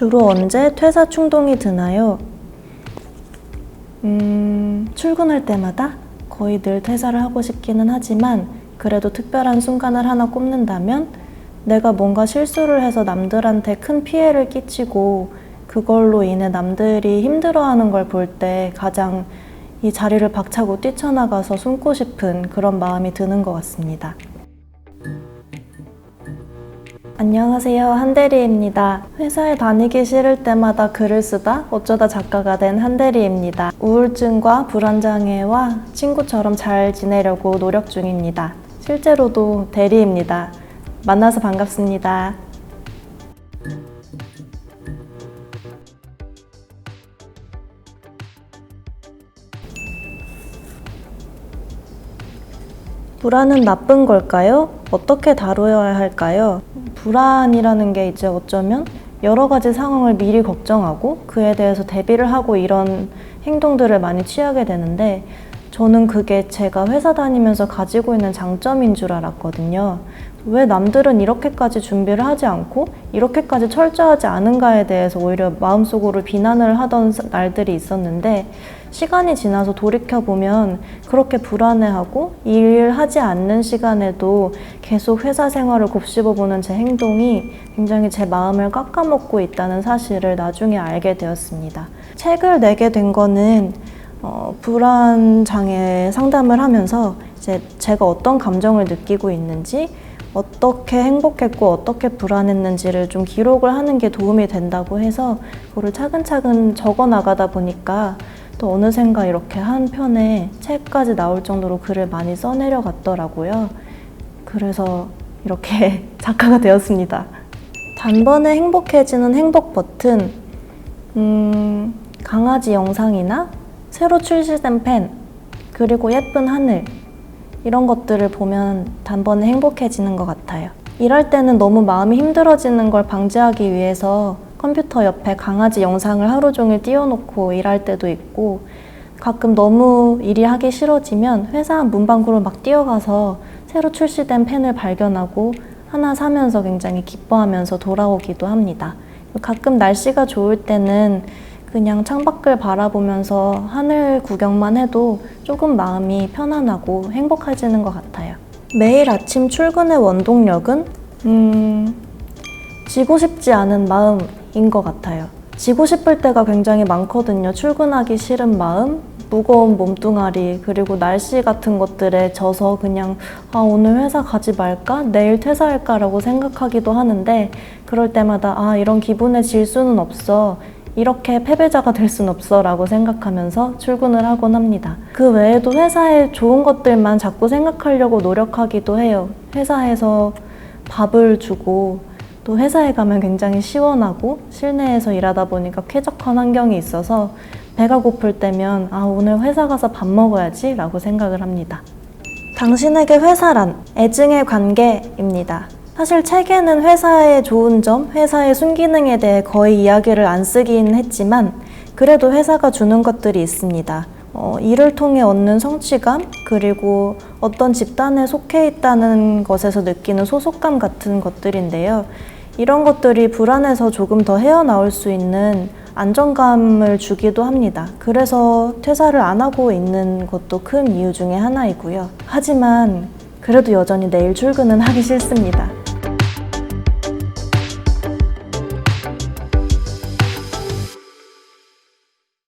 주로 언제 퇴사 충동이 드나요? 음, 출근할 때마다 거의 늘 퇴사를 하고 싶기는 하지만 그래도 특별한 순간을 하나 꼽는다면 내가 뭔가 실수를 해서 남들한테 큰 피해를 끼치고 그걸로 인해 남들이 힘들어하는 걸 볼 때 가장 이 자리를 박차고 뛰쳐나가서 숨고 싶은 그런 마음이 드는 것 같습니다. 안녕하세요. 한대리입니다. 회사에 다니기 싫을 때마다 글을 쓰다 어쩌다 작가가 된 한대리입니다. 우울증과 불안장애와 친구처럼 잘 지내려고 노력 중입니다. 실제로도 대리입니다. 만나서 반갑습니다. 불안은 나쁜 걸까요? 어떻게 다루어야 할까요? 불안이라는 게 이제 어쩌면 여러 가지 상황을 미리 걱정하고 그에 대해서 대비를 하고 이런 행동들을 많이 취하게 되는데 저는 그게 제가 회사 다니면서 가지고 있는 장점인 줄 알았거든요. 왜 남들은 이렇게까지 준비를 하지 않고 이렇게까지 철저하지 않은가에 대해서 오히려 마음속으로 비난을 하던 날들이 있었는데 시간이 지나서 돌이켜보면 그렇게 불안해하고 일하지 않는 시간에도 계속 회사 생활을 곱씹어보는 제 행동이 굉장히 제 마음을 깎아먹고 있다는 사실을 나중에 알게 되었습니다. 책을 내게 된 거는 어, 불안 장애 상담을 하면서 이제 제가 어떤 감정을 느끼고 있는지 어떻게 행복했고 어떻게 불안했는지를 좀 기록을 하는 게 도움이 된다고 해서 그거를 차근차근 적어 나가다 보니까 또 어느샌가 이렇게 한 편에 책까지 나올 정도로 글을 많이 써내려 갔더라고요. 그래서 이렇게 작가가 되었습니다. 단번에 행복해지는 행복 버튼, 음, 강아지 영상이나 새로 출시된 펜, 그리고 예쁜 하늘, 이런 것들을 보면 단번에 행복해지는 것 같아요. 일할 때는 너무 마음이 힘들어지는 걸 방지하기 위해서 컴퓨터 옆에 강아지 영상을 하루 종일 띄워놓고 일할 때도 있고 가끔 너무 일이 하기 싫어지면 회사 문방구로 막 뛰어가서 새로 출시된 펜을 발견하고 하나 사면서 굉장히 기뻐하면서 돌아오기도 합니다. 가끔 날씨가 좋을 때는 그냥 창밖을 바라보면서 하늘 구경만 해도 조금 마음이 편안하고 행복해지는 것 같아요. 매일 아침 출근의 원동력은 음, 지고 싶지 않은 마음인 것 같아요. 지고 싶을 때가 굉장히 많거든요. 출근하기 싫은 마음, 무거운 몸뚱아리, 그리고 날씨 같은 것들에 져서 그냥 아, 오늘 회사 가지 말까? 내일 퇴사할까라고 생각하기도 하는데 그럴 때마다 아, 이런 기분에 질 수는 없어. 이렇게 패배자가 될 순 없어 라고 생각하면서 출근을 하곤 합니다. 그 외에도 회사에 좋은 것들만 자꾸 생각하려고 노력하기도 해요. 회사에서 밥을 주고 또 회사에 가면 굉장히 시원하고 실내에서 일하다 보니까 쾌적한 환경이 있어서 배가 고플 때면 아, 오늘 회사 가서 밥 먹어야지 라고 생각을 합니다. 당신에게 회사란 애증의 관계입니다. 사실 책에는 회사의 좋은 점, 회사의 순기능에 대해 거의 이야기를 안 쓰긴 했지만 그래도 회사가 주는 것들이 있습니다. 어, 일을 통해 얻는 성취감, 그리고 어떤 집단에 속해 있다는 것에서 느끼는 소속감 같은 것들인데요. 이런 것들이 불안해서 조금 더 헤어나올 수 있는 안정감을 주기도 합니다. 그래서 퇴사를 안 하고 있는 것도 큰 이유 중에 하나이고요. 하지만 그래도 여전히 내일 출근은 하기 싫습니다.